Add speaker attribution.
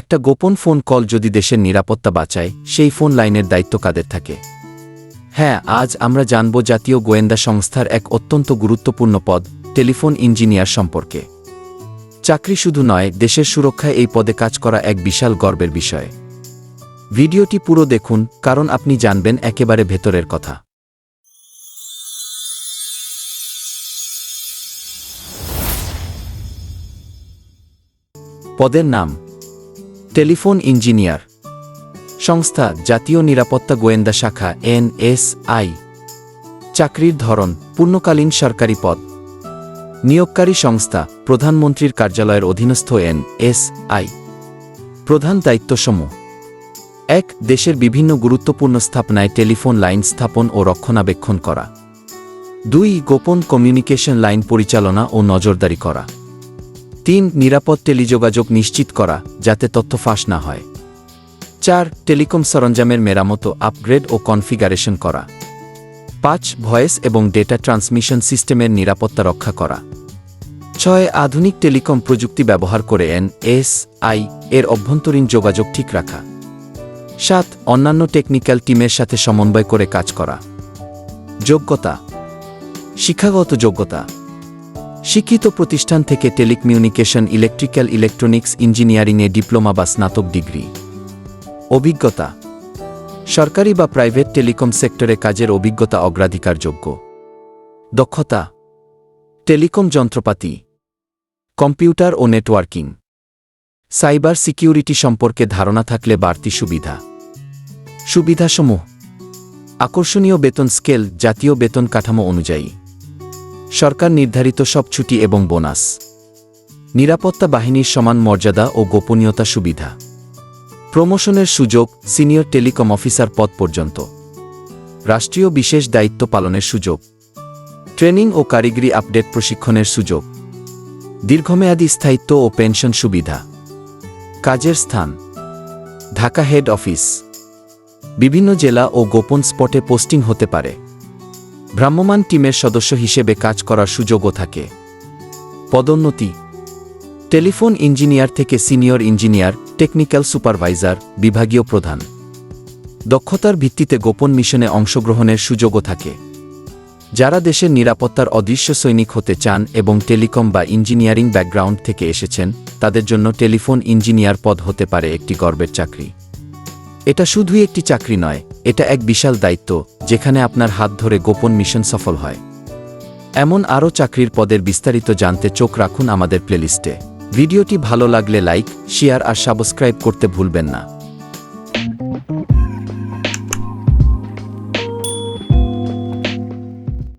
Speaker 1: একটা গোপন phone call যদি দেশের নিরাপত্তা বাঁচায়, সেই ফোন লাইনের দায়িত্ব কাদের থাকে? হ্যাঁ আজ আমরা জানব জাতীয় গোয়েন্দা সংস্থার এক অত্যন্ত গুরুত্বপূর্ণ পদ, টেলিফোন ইঞ্জিনিয়ার সম্পর্কে। চাকরি শুধু নয়, দেশের সুরক্ষায় এই পদে কাজ করা এক বিশাল গর্বের বিষয়। ভিডিওটি পুরো দেখুন, কারণ আপনি জানবেন একেবারে ভেতরের কথা। পদের নাম টেলিফোন ইঞ্জিনিয়ার। সংস্থা জাতীয় নিরাপত্তা গোয়েন্দা শাখা এনএসআই চাকরির ধরন, পূর্ণকালীন সরকারি পদ। নিয়োগকারী সংস্থা, প্রধানমন্ত্রীর কার্যালয়ের অধীনস্থ এনএসআই প্রধান দায়িত্বসমূহ। এক, দেশের বিভিন্ন গুরুত্বপূর্ণ স্থাপনায় টেলিফোন লাইন স্থাপন ও রক্ষণাবেক্ষণ করা। দুই, গোপন কমিউনিকেশন লাইন পরিচালনা ও নজরদারি করা। তিন, নিরাপদ টেলিযোগাযোগ নিশ্চিত করা, যাতে তথ্য ফাঁস না হয়। চার, টেলিকম সরঞ্জামের মেরামত আপগ্রেড ও কনফিগারেশন করা। পাঁচ, ভয়েস এবং ডেটা ট্রান্সমিশন সিস্টেমের নিরাপত্তা রক্ষা করা। ছয়, আধুনিক টেলিকম প্রযুক্তি ব্যবহার করে এন এস আই এর অভ্যন্তরীণ যোগাযোগ ঠিক রাখা। সাত, অন্যান্য টেকনিক্যাল টিমের সাথে সমন্বয় করে কাজ করা। যোগ্যতা। শিক্ষাগত যোগ্যতা। শিক্ষিত প্রতিষ্ঠান থেকে টেলিকমিউনিকেশন, ইলেকট্রিক্যাল ইলেকট্রনিক্স ইঞ্জিনিয়ারিংয়ে ডিপ্লোমা বা স্নাতক ডিগ্রি। অভিজ্ঞতা, সরকারি বা প্রাইভেট টেলিকম সেক্টরে কাজের অভিজ্ঞতা অগ্রাধিকারযোগ্য। দক্ষতা, টেলিকম যন্ত্রপাতি, কম্পিউটার ও নেটওয়ার্কিং। সাইবার সিকিউরিটি সম্পর্কে ধারণা থাকলে বাড়তি সুবিধা। সুবিধাসমূহ, আকর্ষণীয় বেতন স্কেল, জাতীয় বেতন কাঠামো অনুযায়ী। সরকার নির্ধারিত সব ছুটি এবং বোনাস। নিরাপত্তা বাহিনীর সমান মর্যাদা ও গোপনীয়তা সুবিধা। প্রমোশনের সুযোগ সিনিয়র টেলিকম অফিসার পদ পর্যন্ত। রাষ্ট্রীয় বিশেষ দায়িত্ব পালনের সুযোগ। ট্রেনিং ও কারিগরি আপডেট প্রশিক্ষণের সুযোগ। দীর্ঘমেয়াদী স্থায়িত্ব ও পেনশন সুবিধা। কাজের স্থান। Dhaka head office. বিভিন্ন জেলা ও গোপন স্পটে পোস্টিং হতে পারে। ভ্রাম্যমাণ টিমের সদস্য হিসেবে কাজ করার সুযোগও থাকে। পদোন্নতি। টেলিফোন ইঞ্জিনিয়ার থেকে সিনিয়র ইঞ্জিনিয়ার, টেকনিক্যাল সুপারভাইজার, বিভাগীয় প্রধান। দক্ষতার ভিত্তিতে গোপন মিশনে অংশগ্রহণের সুযোগও থাকে। যারা দেশের নিরাপত্তার অদৃশ্য সৈনিক হতে চান এবং টেলিকম বা ইঞ্জিনিয়ারিং ব্যাকগ্রাউন্ড থেকে এসেছেন, তাদের জন্য টেলিফোন ইঞ্জিনিয়ার পদ হতে পারে একটি গর্বের চাকরি। এটা শুধুই একটি চাকরি নয়, এটা এক বিশাল দায়িত্ব, যেখানে আপনার হাত ধরে গোপন মিশন সফল হয়। এমন আরও চাকরির পদের বিস্তারিত জানতে চোখ রাখুন আমাদের প্লেলিস্টে। ভিডিওটি ভালো লাগলে লাইক, শেয়ার আর সাবস্ক্রাইব করতে ভুলবেন না।